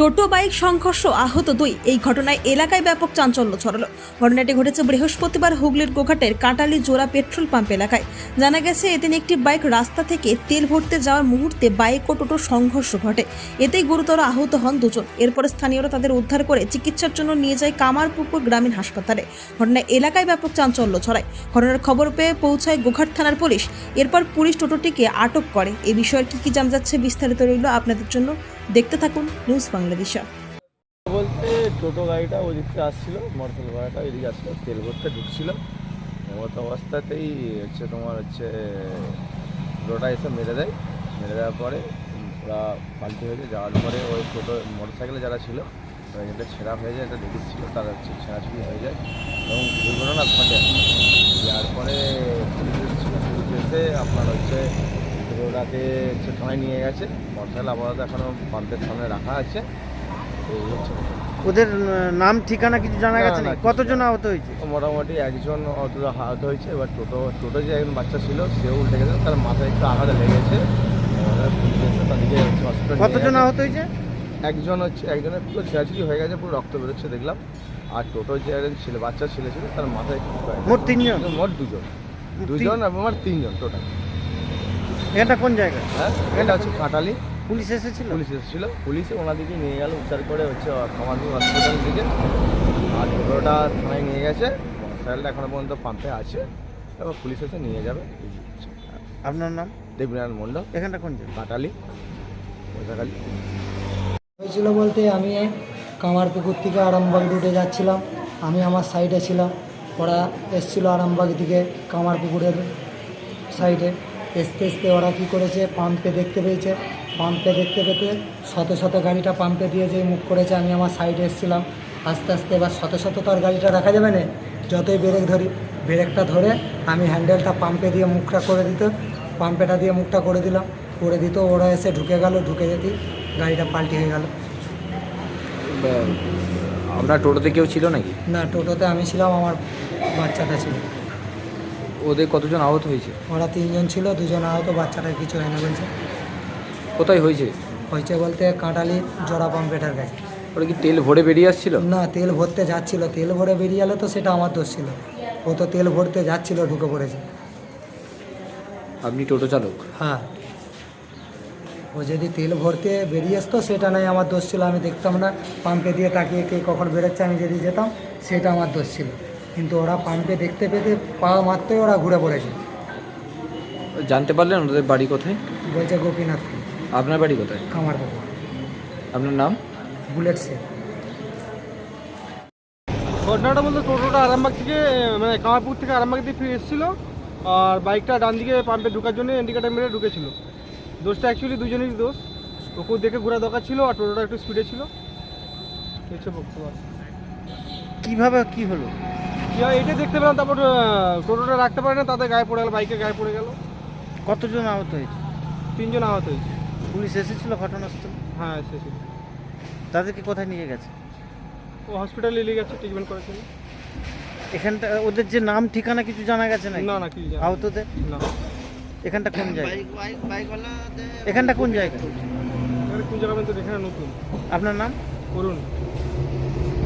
টোটো, bike, সংঘর্ষ আহত দুই। এই ঘটনায় এলাকায় ব্যাপক চাঞ্চল্য ছড়ালো। ঘটনাটি ঘটেছে বৃহস্পতিবার হুগলির গোঘাটের কাটালি জোড়া পেট্রোল পাম্প এলাকায়। জানা গেছে, এদিন একটি বাইক রাস্তা থেকে তেল ভরতে যাওয়ার মুহূর্তে বাইক ও টোটোর সংঘর্ষ ঘটে। এতেই গুরুতর আহত হন দুজন। এরপরে স্থানীয়রা তাদের উদ্ধার করে চিকিৎসার জন্য নিয়ে যায় কামারপুকুর গ্রামীণ হাসপাতালে। ঘটনায় এলাকায় ব্যাপক চাঞ্চল্য ছড়ায়। ঘটনার খবর পেয়ে পৌঁছায় গোঘাট থানার পুলিশ। এরপর পুলিশ টোটোটিকে আটক করে। এ বিষয়ে কি কি জানা যাচ্ছে বিস্তারিত রইল আপনাদের জন্য। দেখতে থাকুন নিউজ বাংলাদেশা। বলতে টোটো গাড়িটা ওদিক থেকে আসছিল মোটরসাইকেল ভাড়াটা এদিকে আসছিল, তেল ভরতে ঢুকছিল। মতো অবস্থাতেই হচ্ছে তোমার হচ্ছে টোটোটা এসে মেরে দেয়। মেরে দেওয়ার পরে ওরা পাল্টি হয়েছে যাওয়ার পরে ওই টোটো মোটরসাইকেলে যারা ছিল ওরা যেটা ছেঁড়া হয়ে যায়, একটা লেডিস ছিল, তারা হচ্ছে ছেঁড়াছুড়ি হয়ে যায় এবং দুর্ঘটনা ঘটে। যার পরে পুলিশ এসে আপনার হচ্ছে হচ্ছে থানায় নিয়ে গেছে। মোটরসাইকেল আপাতত এখনও পাম্পের সামনে রাখা আছে। এই হচ্ছে ওদের নাম ঠিকানা কিছু জানা গেছে না, কতজন। আহত হয়েছে? মোটামুটি একজন আহত হয়েছে এবার টোটো টোটো যে একজন বাচ্চা ছিল সেও উল্টে গেছে তার মাথায় একটু আঘাত লেগেছে। তাদেরকে হসপিটাল কতজন আহত হয়েছে? একজন হচ্ছে একজনের পুরো ছেঁড়াছিড়ি হয়ে গেছে পুরো রক্ত বেরোচ্ছে দেখলাম। আর টোটো যে একজন ছেলে বাচ্চা ছেলে ছিল তার মাথায় একটু মোট তিনজন? মোট দুজন। দুজন আমার তিনজন টোটাল। এটা কোন জায়গা? হ্যাঁ এটা হচ্ছে কাটালি পুলিশ এসেছিল? পুলিশ এসেছিল। পুলিশ ওনাদিকে নিয়ে গেল উদ্ধার করে হচ্ছে খামারপুর হসপিটাল দিকে আর টোটোটা থানায় নিয়ে গেছে। মোটরসাইকেলটা এখনও পর্যন্ত পাম্পে আছে। এবার পুলিশ এসে নিয়ে যাবে। আপনার নাম? দেবনারায়ণ মণ্ডল। এখানটা কোন জায়গা? কাটালি ওইটাকালি হয়েছিল বলতে আমি কামারপুকুর থেকে আরামবাগ রুটে যাচ্ছিলাম। আমি আমার সাইডে ছিলাম। ওরা এসছিল আরামবাগ দিকে কামারপুকুরের সাইডে এসতে এসতে ওরা কী করেছে? পাম্পে দেখতে পেয়েছে। পাম্পে দেখতে পেতে শত শত গাড়িটা পাম্পে দিয়ে যে মুখ করেছে আমি আমার সাইডে এসেছিলাম। আস্তে আস্তে এবার শত শত তো আর গাড়িটা রাখা যাবে না? যতই ব্রেক ধরি ব্রেকটা ধরে আমি হ্যান্ডেলটা পাম্পে দিয়ে মুখটা করে দিত পাম্পেটা দিয়ে মুখটা করে দিলাম। করে দিত ওরা এসে ঢুকে গেল ঢুকে যেতেই গাড়িটা পাল্টি হয়ে গেল। আপনার টোটোতে কেউ ছিল নাকি? না টোটোতে আমি ছিলাম আমার বাচ্চাটা ছিল। ওদের কতজন আহত হয়েছে? ওরা তিনজন ছিল দুজন আহত বাচ্চাটা কিছু হয় না বলছে। কোথায় হয়েছে? হয়েছে বলতে কাঁটালি জোড়া পাম্পেটার কাছে ওরা কি তেল ভরে বেরিয়ে আসছিল? না তেল ভরতে যাচ্ছিল। তেল ভরে বেরিয়ে গেলে তো সেটা আমার দোষ ছিল। ও তো তেল ভরতে যাচ্ছিল ঢুকে পড়েছে। আপনি টোটো চালক? হ্যাঁ। ও যদি তেল ভরতে বেরিয়ে আসতো সেটা নাই আমার দোষ ছিল। আমি দেখতাম না পাম্পে দিয়ে তাকিয়ে কে কখন বেরোচ্ছে আমি যদি যেতাম সেটা আমার দোষ ছিল। কিন্তু ওরা পাম্পে দেখতে পেতে পা মারতেই ওরা ঘুরে পড়েছে। জানতে পারলেন ওদের বাড়ি কোথায়? বলছে গোপীনাথ। আপনার বাড়ি কোথায়? কামার বাবু আপনার নাম? বুলেট সে ঘটনাটা বলতে টোটোটা আরামবাগ থেকে মানে কামারপুর থেকে আরামবাগ দিয়ে ফিরে এসেছিল আর বাইকটা ডান দিকে পাম্পে ঢোকার জন্য ইন্ডিকেটার মেরে ঢুকেছিল। দোষটা অ্যাকচুয়ালি দুজনেরই দোষ। ওকেও দেখে ঘোরা দরকার ছিল আর টোটোটা একটু স্পিডে ছিল। কিছু বক্তব্য আছে। কীভাবে কি হলো? কি এটা দেখতে পেলাম তারপর টোটোটা রাখতে পারে না তাদের গায়ে পড়ে গেল বাইকে গায়ে পড়ে গেল। কতজন আহত হয়েছে? তিনজন আহত হয়েছে। পুলিশ এসেছিল ঘটনাস্থল? হ্যাঁ এসেছে তাদেরকে কোথায় নিয়ে গেছে? ও হসপিটালে নিয়ে গেছে ট্রিটমেন্ট করেছিল এখানটা ওদের যে নাম ঠিকানা কিছু জানা গেছে না না না কি জানি আহতদের? না। এখানটা কোন জায়গা? এখানটা কোন জায়গা? এখানে কোন জায়গা পর্যন্ত দেখে নতুন। আপনার নাম? অরুণ।